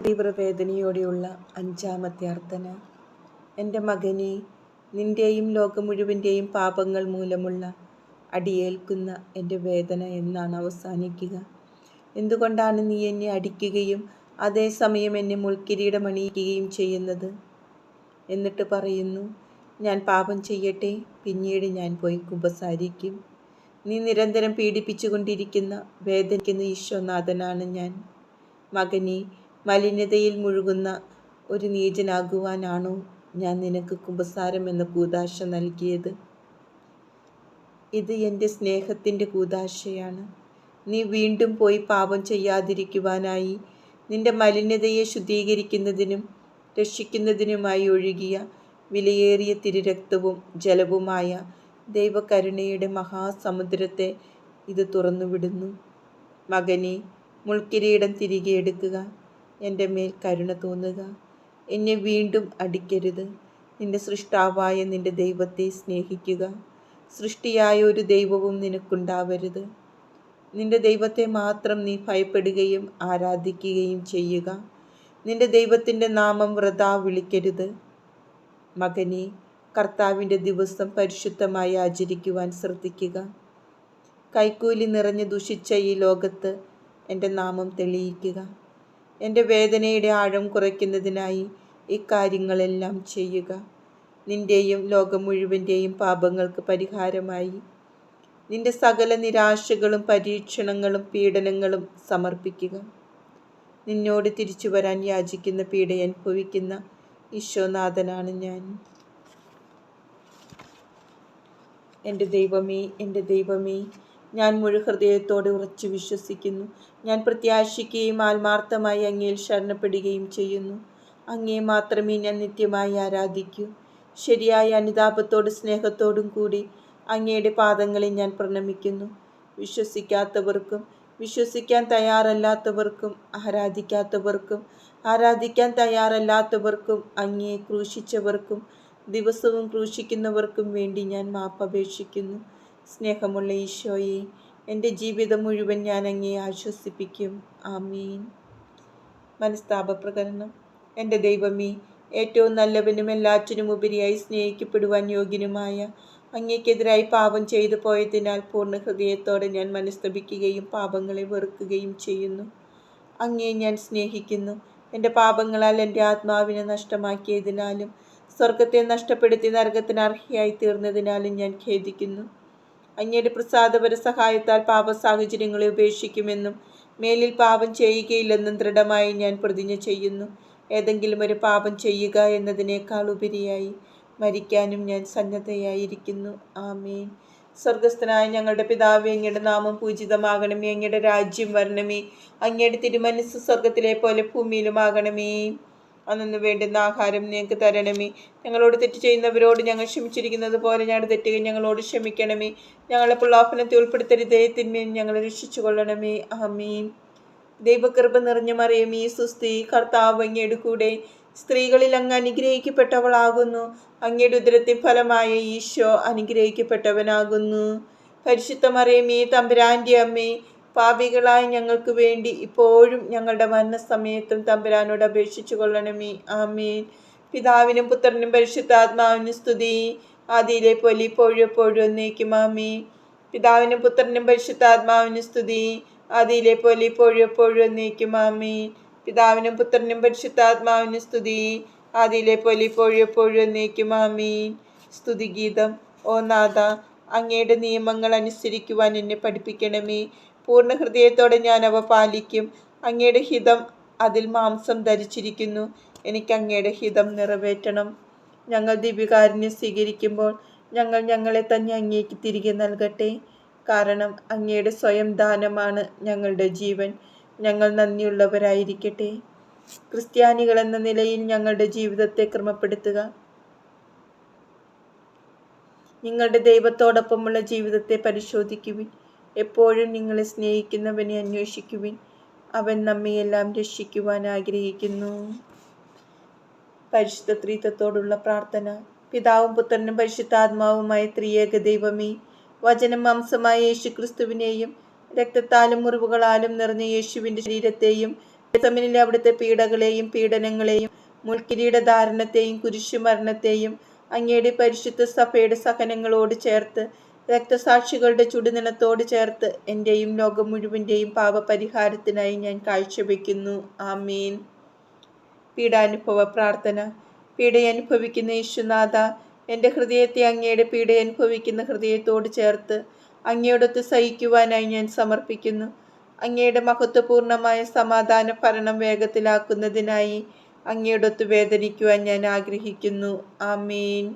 തീവ്രവേദനയോടെയുള്ള അഞ്ചാമത്തെ അർത്ഥന. എന്റെ മകനെ നിന്റെയും ലോകം മുഴുവന്റെയും പാപങ്ങൾ മൂലമുള്ള അടിയേൽക്കുന്ന എന്റെ വേദന എന്നാണ് അവസാനിക്കുക. എന്തുകൊണ്ടാണ് നീ എന്നെ അടിക്കുകയും അതേസമയം എന്നെ മുൾക്കിരീടമണിയിക്കുകയും ചെയ്യുന്നത്? എന്നിട്ട് പറയുന്നു ഞാൻ പാപം ചെയ്യട്ടെ പിന്നീട് ഞാൻ പോയി കുമ്പസാരിക്കും നീ നിരന്തരം പീഡിപ്പിച്ചുകൊണ്ടിരിക്കുന്ന വേദനിക്കുന്ന ഈശ്വനാഥനാണ് ഞാൻ. മകനെ മലിനതയിൽ മുഴുകുന്ന ഒരു നീചനാകുവാനാണോ ഞാൻ നിനക്ക് കുമ്പസാരം എന്ന കൂതാശ നൽകിയത്? ഇത് എന്റെ സ്നേഹത്തിന്റെ കൂതാശയാണ് നീ വീണ്ടും പോയി പാപം ചെയ്യാതിരിക്കുവാനായി നിന്റെ മലിനതയെ ശുദ്ധീകരിക്കുന്നതിനും രക്ഷിക്കുന്നതിനുമായി ഒഴുകിയ വിലയേറിയ തിരുരക്തവും ജലവുമായ ദൈവകരുണയുടെ മഹാസമുദ്രത്തെ ഇത് തുറന്നുവിടുന്നു. മകനെ മുൾക്കിരീടം തിരികെ എടുക്കുക. എന്റെ മേൽ കരുണ തോന്നുക. എന്നെ വീണ്ടും അടിക്കരുത്. നിന്റെ സൃഷ്ടാവായ നിന്റെ ദൈവത്തെ സ്നേഹിക്കുക. സൃഷ്ടിയായ ഒരു ദൈവവും നിനക്കുണ്ടാവരുത്. നിന്റെ ദൈവത്തെ മാത്രം നീ ഭയപ്പെടുകയും ആരാധിക്കുകയും ചെയ്യുക. നിന്റെ ദൈവത്തിന്റെ നാമം വ്രതാ വിളിക്കരുത്. മകനെ കർത്താവിന്റെ ദിവസം പരിശുദ്ധമായി ആചരിക്കുവാൻ ശ്രദ്ധിക്കുക. കൈക്കൂലി നിറഞ്ഞ് ദുഷിച്ച ഈ ലോകത്ത് എന്റെ നാമം തെളിയിക്കുക. എന്റെ വേദനയുടെ ആഴം കുറയ്ക്കുന്നതിനായി ഇക്കാര്യങ്ങളെല്ലാം ചെയ്യുക. നിന്റെയും ലോകം മുഴുവന്റെയും പാപങ്ങൾക്ക് പരിഹാരമായി. നിന്റെ സകല നിരാശകളും പരീക്ഷണങ്ങളും പീഡനങ്ങളും സമർപ്പിക്കുക. നിന്നോട് തിരിച്ചു വരാൻ യാചിക്കുന്ന പീഡ അനുഭവിക്കുന്ന ഈശോനാഥനാണ് ഞാൻ. എന്റെ ദൈവമേ എന്റെ ദൈവമേ ഞാൻ മുഴുഹൃദയത്തോടെ ഉറച്ചു വിശ്വസിക്കുന്നു. ഞാൻ പ്രത്യാശിക്കുകയും ആത്മാർത്ഥമായി അങ്ങയിൽ ശരണപ്പെടുകയും ചെയ്യുന്നു. അങ്ങേ മാത്രമേ ഞാൻ നിത്യമായി ആരാധിക്കൂ. ശരിയായ അനുതാപത്തോടും സ്നേഹത്തോടും കൂടി അങ്ങയുടെ പാദങ്ങളെ ഞാൻ പ്രണമിക്കുന്നു. വിശ്വസിക്കാത്തവർക്കും വിശ്വസിക്കാൻ തയ്യാറല്ലാത്തവർക്കും ആരാധിക്കാത്തവർക്കും ആരാധിക്കാൻ തയ്യാറല്ലാത്തവർക്കും അങ്ങയെ ക്രൂശിച്ചവർക്കും ദിവസവും ക്രൂശിക്കുന്നവർക്കും വേണ്ടി ഞാൻ മാപ്പപേക്ഷിക്കുന്നു. സ്നേഹമുള്ള ഈശോയെ എന്റെ ജീവിതം മുഴുവൻ ഞാൻ അങ്ങേ ആശ്വസിപ്പിക്കും. ആമീൻ. മനസ്താപ പ്രകടനം എന്റെ ദൈവമേ ഏറ്റവും നല്ലവനും എല്ലാറ്റിനും ഉപരിയായി സ്നേഹിക്കപ്പെടുവാൻ യോഗ്യനുമായ അങ്ങേക്കെതിരായി പാപം ചെയ്തു പോയതിനാൽ പൂർണ ഹൃദയത്തോടെ ഞാൻ മനസ്തപിക്കുകയും പാപങ്ങളെ വെറുക്കുകയും ചെയ്യുന്നു. അങ്ങേ ഞാൻ സ്നേഹിക്കുന്നു. എന്റെ പാപങ്ങളാൽ എന്റെ ആത്മാവിനെ നഷ്ടമാക്കിയതിനാലും സ്വർഗത്തെ നഷ്ടപ്പെടുത്തി നരകത്തിന് അർഹയായി തീർന്നതിനാലും ഞാൻ ഖേദിക്കുന്നു. അങ്ങയുടെ പ്രസാദപര സഹായത്താൽ പാപ സാഹചര്യങ്ങളെ ഉപേക്ഷിക്കുമെന്നും മേലിൽ പാപം ചെയ്യുകയില്ലെന്നും ദൃഢമായി ഞാൻ പ്രതിജ്ഞ ചെയ്യുന്നു. ഏതെങ്കിലും ഒരു പാപം ചെയ്യുക എന്നതിനേക്കാൾ ഉപരിയായി മരിക്കാനും ഞാൻ സന്നദ്ധയായിരിക്കുന്നു. ആമേൻ. സ്വർഗസ്ഥനായ ഞങ്ങളുടെ പിതാവ് അങ്ങയുടെ നാമം പൂജിതമാകണമേ. അങ്ങയുടെ രാജ്യം വരണമേ. അങ്ങയുടെ തിരുമനസ് സ്വർഗത്തിലെ പോലെ ഭൂമിയിലുമാകണമേ. അന്നു വേണ്ടുന്ന ആഹാരം ഞങ്ങൾക്ക് തരണമേ. ഞങ്ങളോട് തെറ്റ് ചെയ്യുന്നവരോട് ഞങ്ങൾ ക്ഷമിച്ചിരിക്കുന്നത് പോലെ ഞങ്ങൾ തെറ്റുകൾ ഞങ്ങളോട് ക്ഷമിക്കണമേ. ഞങ്ങളെ പുള്ളാഫനത്തെ ഉൾപ്പെടുത്തരുതേ. തിന്മയും ഞങ്ങളെ രക്ഷിച്ചു കൊള്ളണമേ ആമീൻ. ദൈവകൃപ നിറഞ്ഞ മറിയമേ സുസ്തി. കർത്താവ് അങ്ങയുടെ കൂടെ സ്ത്രീകളിൽ അങ്ങ് അനുഗ്രഹിക്കപ്പെട്ടവളാകുന്നു. അങ്ങയുടെ ഉദരത്തിൻ ഫലമായ ഈശോ അനുഗ്രഹിക്കപ്പെട്ടവനാകുന്നു. പരിശുദ്ധമറിയമേ തമ്പുരാന്റെ അമ്മേ പാപികളായ ഞങ്ങൾക്ക് വേണ്ടി ഇപ്പോഴും ഞങ്ങളുടെ മരണസമയത്തും തമ്പുരാനോട് അപേക്ഷിച്ചു കൊള്ളണമേ. ആമേൻ. പിതാവിനും പുത്രനും പരിശുദ്ധാത്മാവിനും സ്തുതി. ആദിയിലെ പോലെ ഇപ്പോഴും എപ്പോഴും ആമീൻ. പിതാവിനും പുത്രനും പരിശുദ്ധാത്മാവിനും സ്തുതി. ആദിയിലെ പോലെ ഇപ്പോഴും എപ്പോഴും ആമീൻ. പിതാവിനും പുത്രനും പരിശുദ്ധാത്മാവിനും സ്തുതി. ആദിയിലെ പോലെ ഇപ്പോഴും എപ്പോഴും ആമീൻ. സ്തുതിഗീതം ഓ നാഥ അങ്ങയുടെ നിയമങ്ങൾ അനുസരിക്കുവാൻ എന്നെ പഠിപ്പിക്കണമേ. പൂർണ ഹൃദയത്തോടെ ഞാൻ അവ പാലിക്കും. അങ്ങയുടെ ഹിതം അതിൽ മാംസം ധരിച്ചിരിക്കുന്നു. എനിക്ക് അങ്ങയുടെ ഹിതം നിറവേറ്റണം. ഞങ്ങൾ ദിവ്യകാരുണ്യം സ്വീകരിക്കുമ്പോൾ ഞങ്ങൾ ഞങ്ങളെ തന്നെ അങ്ങേക്ക് തിരികെ നൽകട്ടെ. കാരണം അങ്ങയുടെ സ്വയം ദാനമാണ് ഞങ്ങളുടെ ജീവൻ. ഞങ്ങൾ നന്ദിയുള്ളവരായിരിക്കട്ടെ. ക്രിസ്ത്യാനികൾ എന്ന നിലയിൽ ഞങ്ങളുടെ ജീവിതത്തെ ക്രമപ്പെടുത്തുക. നിങ്ങളുടെ ദൈവത്തോടൊപ്പമുള്ള ജീവിതത്തെ പരിശോധിക്കുവിൻ. എപ്പോഴും നിങ്ങളെ സ്നേഹിക്കുന്നവനെ അന്വേഷിക്കുവിൻ. അവൻ നമ്മയെല്ലാം രക്ഷിക്കുവാൻ ആഗ്രഹിക്കുന്നു. പരിശുദ്ധ ത്രീത്വത്തോടുള്ള പ്രാർത്ഥന. പിതാവും പുത്രനും പരിശുദ്ധാത്മാവുമായ ത്രിയേക ദൈവമേ വചനം മാംസമായ യേശു ക്രിസ്തുവിനെയും രക്തത്താലും മുറിവുകളാലും നിറഞ്ഞ യേശുവിന്റെ ശരീരത്തെയും സമനിലെ അവിടുത്തെ പീഡകളെയും പീഡനങ്ങളെയും മുൾക്കിരീടധാരണത്തെയും കുരിശുമരണത്തെയും അങ്ങയുടെ പരിശുദ്ധ സഭയുടെ സഹനങ്ങളോട് ചേർത്ത് രക്തസാക്ഷികളുടെ ചുടുനിലത്തോട് ചേർത്ത് എന്റെയും ലോകം മുഴുവന്റെയും പാപപരിഹാരത്തിനായി ഞാൻ കാഴ്ചവെക്കുന്നു. ആമീൻ. പീഡാനുഭവ പ്രാർത്ഥന. പീഡയനുഭവിക്കുന്ന യേശുനാഥ എന്റെ ഹൃദയത്തെ അങ്ങയുടെ പീഡയനുഭവിക്കുന്ന ഹൃദയത്തോട് ചേർത്ത് അങ്ങയോടൊത്ത് സഹിക്കുവാനായി ഞാൻ സമർപ്പിക്കുന്നു. അങ്ങയുടെ മഹത്വപൂർണമായ സമാധാന ഭരണം വേഗത്തിലാക്കുന്നതിനായി അങ്ങയോടൊത്ത് വേദനിക്കുവാൻ ഞാൻ ആഗ്രഹിക്കുന്നു. ആമീൻ.